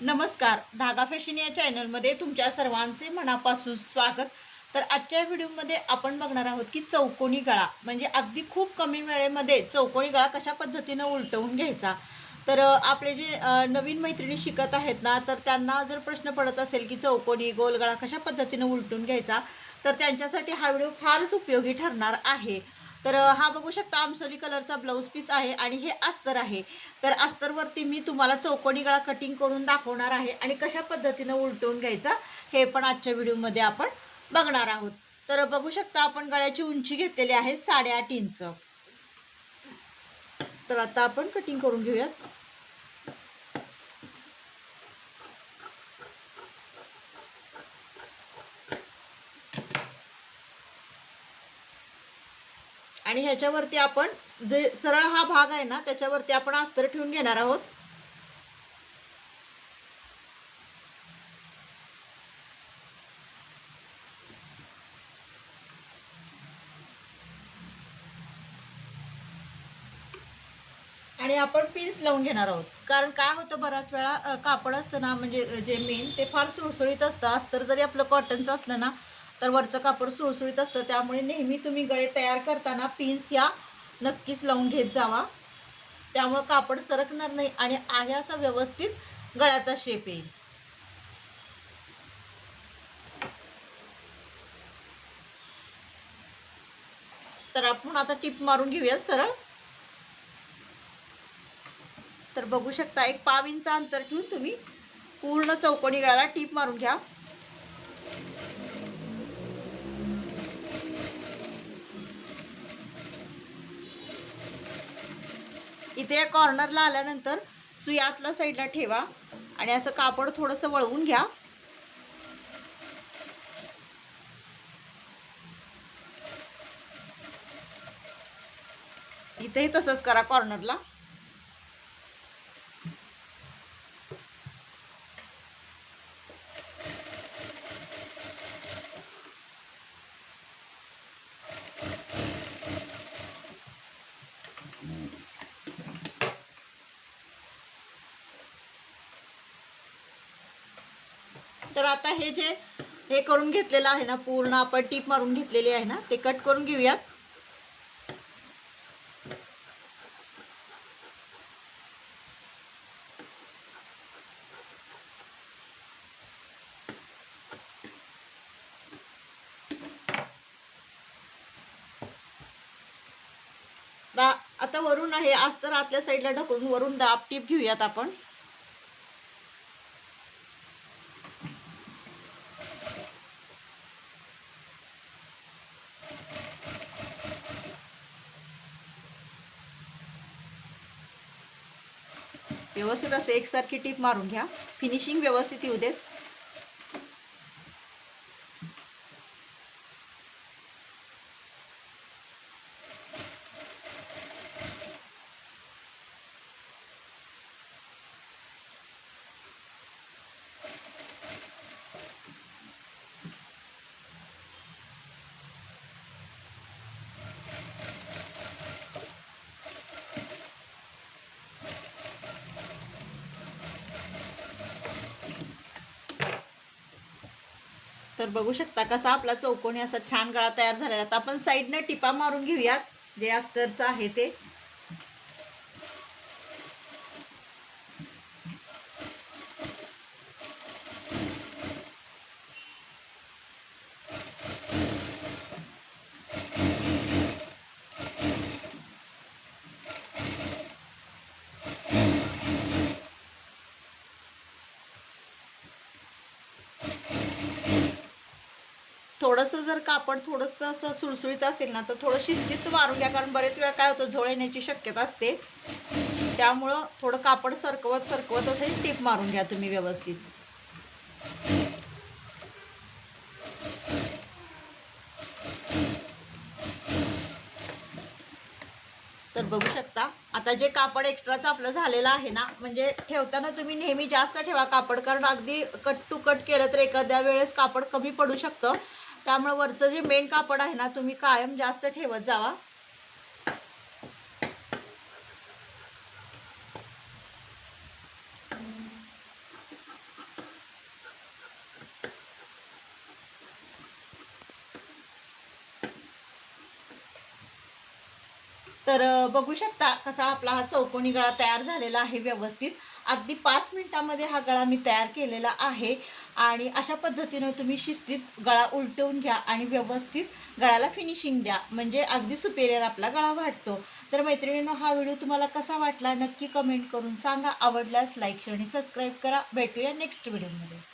नमस्कार. धागा फॅशन या चॅनलमध्ये तुमच्या सर्वांचे मनापासून स्वागत. तर आजच्या व्हिडिओमध्ये आपण बघणार आहोत की चौकोनी गळा म्हणजे अगदी खूप कमी वेळेमध्ये चौकोनी गळा कशा पद्धतीनं उलटवून घ्यायचा? तर आपले जे नवीन मैत्रिणी शिकत आहेत ना तर त्यांना जर प्रश्न पडत असेल की चौकोनी गोल गळा कशा पद्धतीनं उलटून घ्यायचा तर त्यांच्यासाठी हा व्हिडिओ फारच उपयोगी ठरणार आहे. तर हा बघू शकता आमसोली कलरचा ब्लाऊज पीस आहे आणि हे अस्तर आहे. तर अस्तरवरती मी तुम्हाला चौकोनी गळा कटिंग करून दाखवणार आहे आणि कशा पद्धतीनं उलटवून घ्यायचा हे पण आजच्या व्हिडिओमध्ये आपण बघणार आहोत. तर बघू शकता आपण गळ्याची उंची घेतलेली आहे साडेआठ इंच. तर आता आपण कटिंग करून घेऊयात. आणि ह्याच्यावरती आपण जे सरळ हा भाग आहे ना त्याच्यावरती आपण अस्तर ठेवून घेणार आहोत. आणि आपण पिन्स लावून घेणार आहोत. कारण काय होतं बऱ्याच वेळा कापड असतं ना म्हणजे जे मेन ते फार सुळसुळीत असतं. अस्तर जरी आपलं कॉटनचं असलं ना तर वरचं कापड सुळसुळीत असतं. त्यामुळे नेहमी तुम्ही गळे तयार करताना पिन्स या नक्कीच लावून घेत जावा. त्यामुळं कापड सरकणार नाही आणि आहे असा व्यवस्थित गळ्याचा शेप येईल. तर आपण आता टिप मारून घेऊया सरळ. तर बघू शकता एक पाव इंच अंतर ठेवून तुम्ही पूर्ण चौकोनी गळ्याला टीप मारून घ्या. इथे या कॉर्नरला आल्यानंतर सुई साईडला ठेवा आणि असं कापड थोडंसं वळवून घ्या. इथेही तसंच करा कॉर्नरला. तर आता हे जे हे करून घेतलेलं आहे ना पूर्ण आपण टीप मारून घेतलेली आहे ना ते कट करून घेऊयात. आता वरून आहे आज तर आतल्या साईडला ढकलून वरून दाब टीप घेऊयात आपण. व्यवस्थित असं एकसारखी टीप मारून घ्या. फिनिशिंग व्यवस्थित येऊ दे तर बघू शकता कसा आपला चौकोनी असा छान गळा तयार झालेला आहे. आता आपण साईडनं टिपा मारून घेऊयात जे अस्तरचं आहे ते थोडंसं जर कापड थोडंसं असं सुळसुळीत असेल ना तर थोडं शिस्तीत मारून घ्या. कारण बरेच वेळा काय होतं झोळ येण्याची शक्यता असते. त्यामुळं थोडं कापड सरकवत सरकवत असेल टीप मारून घ्या तुम्ही व्यवस्थित. तर बघू शकता आता जे कापड एक्स्ट्राचं आपलं झालेलं आहे ना म्हणजे ठेवताना तुम्ही नेहमी जास्त ठेवा. कापड कारण अगदी कट टू कट केलं तर एखाद्या वेळेस कापड कमी पडू शकतं. त्यामुळे वरचं जे मेन कापड आहे ना तुम्ही कायम जास्त ठेवत जावा. तर बघू शकता कसा आपला हा चौकोनी गळा तयार झालेला आहे व्यवस्थित. अगदी पाच मिनटामध्ये हा गळा मी तयार केलेला आहे आणि अशा पद्धतीनं तुम्ही शिस्तीत गळा उलटवून घ्या आणि व्यवस्थित गळ्याला फिनिशिंग द्या. म्हणजे अगदी सुपेरियर आपला गळा वाटतो. तर मैत्रिणींनो हा व्हिडिओ तुम्हाला कसा वाटला नक्की कमेंट करून सांगा. आवडल्यास लाईक शेअर आणि सबस्क्राईब करा. भेटूया नेक्स्ट व्हिडिओमध्ये